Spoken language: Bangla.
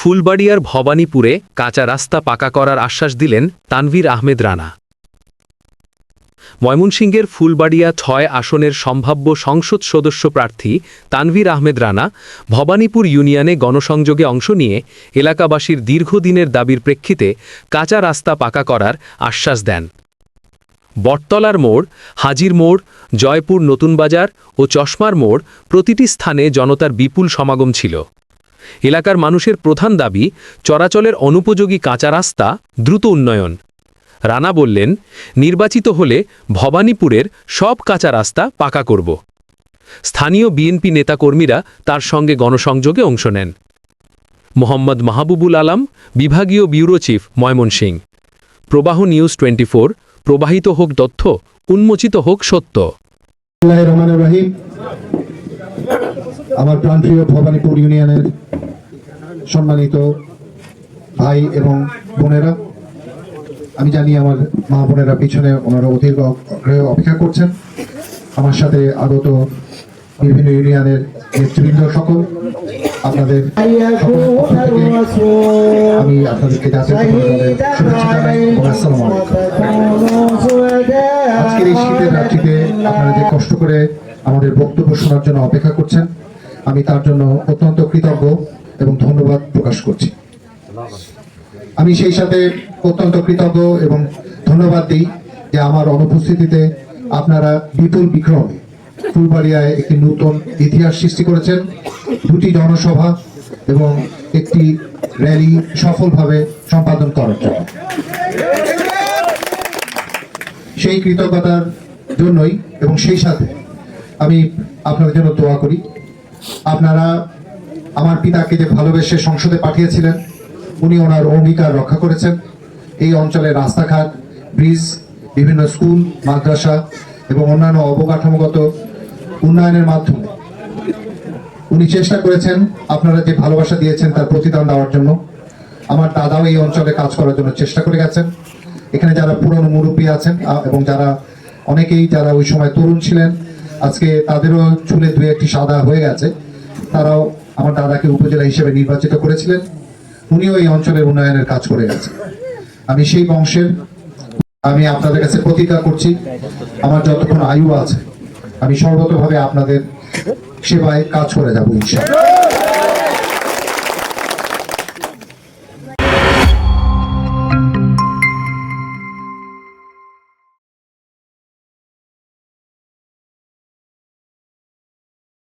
ফুলবাড়িয়ার ভবানীপুরে কাঁচা রাস্তা পাকা করার আশ্বাস দিলেন তানভীর আহমেদ রানা। ময়মনসিংহের ফুলবাড়িয়া ছয় আসনের সম্ভাব্য সংসদ সদস্য প্রার্থী তানভীর আহমেদ রানা ভবানীপুর ইউনিয়নে গণসংযোগে অংশ নিয়ে এলাকাবাসীর দীর্ঘদিনের দাবির প্রেক্ষিতে কাঁচা রাস্তা পাকা করার আশ্বাস দেন। বটতলার মোড়, হাজির মোড়, জয়পুর নতুন বাজার ও চশমার মোড় প্রতিটি স্থানে জনতার বিপুল সমাগম ছিল। এলাকার মানুষের প্রধান দাবি, চরাচলের অনুপযোগী কাঁচা রাস্তা, দ্রুত উন্নয়ন। রানা বললেন, নির্বাচিত হলে ভবানীপুরের সব কাঁচা রাস্তা পাকা করব। স্থানীয় বিএনপি নেতাকর্মীরা তার সঙ্গে গণসংযোগে অংশ নেন। মোহাম্মদ মাহবুবুল আলম, বিভাগীয় ব্যুরো চিফ ময়মনসিং প্রবাহ নিউজ টোয়েন্টি প্রবাহিত হোক তথ্য, উন্মোচিত হোক সত্য। আমার প্রাণপ্রিয় ভবানীপুর ইউনিয়নের সম্মানিত ভাই এবং বোনেরা, আমি জানি আমার মা বোনেরা পিছনে ওনারা অধীর অপেক্ষা করছেন। আমার সাথে আগত বিভিন্ন ইউনিয়নের নেতৃবৃন্দ সকল, আপনাদের আমি আপনাদেরকে আজকের এই শীতের রাত্রিতে আপনারা যে কষ্ট করে আমাদের বক্তব্য শোনার জন্য অপেক্ষা করছেন। আমি তার জন্য অত্যন্ত কৃতজ্ঞ এবং ধন্যবাদ প্রকাশ করছি। আমি সেই সাথে অত্যন্ত কৃতজ্ঞ এবং ধন্যবাদ দিই যে আমার অনুপস্থিতিতে আপনারা বিপুল বিক্রমে ফুলবাড়িয়ায় একটি নতুন ইতিহাস সৃষ্টি করেছেন, দুটি জনসভা এবং একটি র্যালি সফলভাবে সম্পাদন করার জন্য। সেই কৃতজ্ঞতার জন্যই এবং সেই সাথে আমি আপনাদের জন্য দোয়া করি। আপনারা আমার পিতাকে যে ভালোবেসে সংসদে পাঠিয়েছিলেন, উনি ওনার অঙ্গীকার রক্ষা করেছেন। এই অঞ্চলের রাস্তাঘাট, ব্রিজ, বিভিন্ন স্কুল, মাদ্রাসা এবং অন্যান্য অবকাঠামোগত উন্নয়নের মাধ্যমে উনি চেষ্টা করেছেন, আপনারা যে ভালোবাসা দিয়েছেন তার প্রতিদান দেওয়ার জন্য। আমার দাদাও এই অঞ্চলে কাজ করার জন্য চেষ্টা করে গেছেন। এখানে যারা পুরনো মুরব্বী আছেন এবং যারা অনেকেই যারা ওই সময় তরুণ ছিলেন আজকে তাদেরও চুলে দু একটি সাদা হয়ে গেছে। তারাও আমার দাদাকে উপজেলা হিসেবে নির্বাচিত করেছিলেন। উনিও এই অঞ্চলের উন্নয়নের কাজ করে গেছে আমি সেই বংশের, আমি আপনাদের কাছে প্রতিজ্ঞা করছি, আমার যতক্ষণ আয়ু আছে, আমি সর্বতভাবে আপনাদের সেবায় কাজ করে যাব, ইনশাআল্লাহ।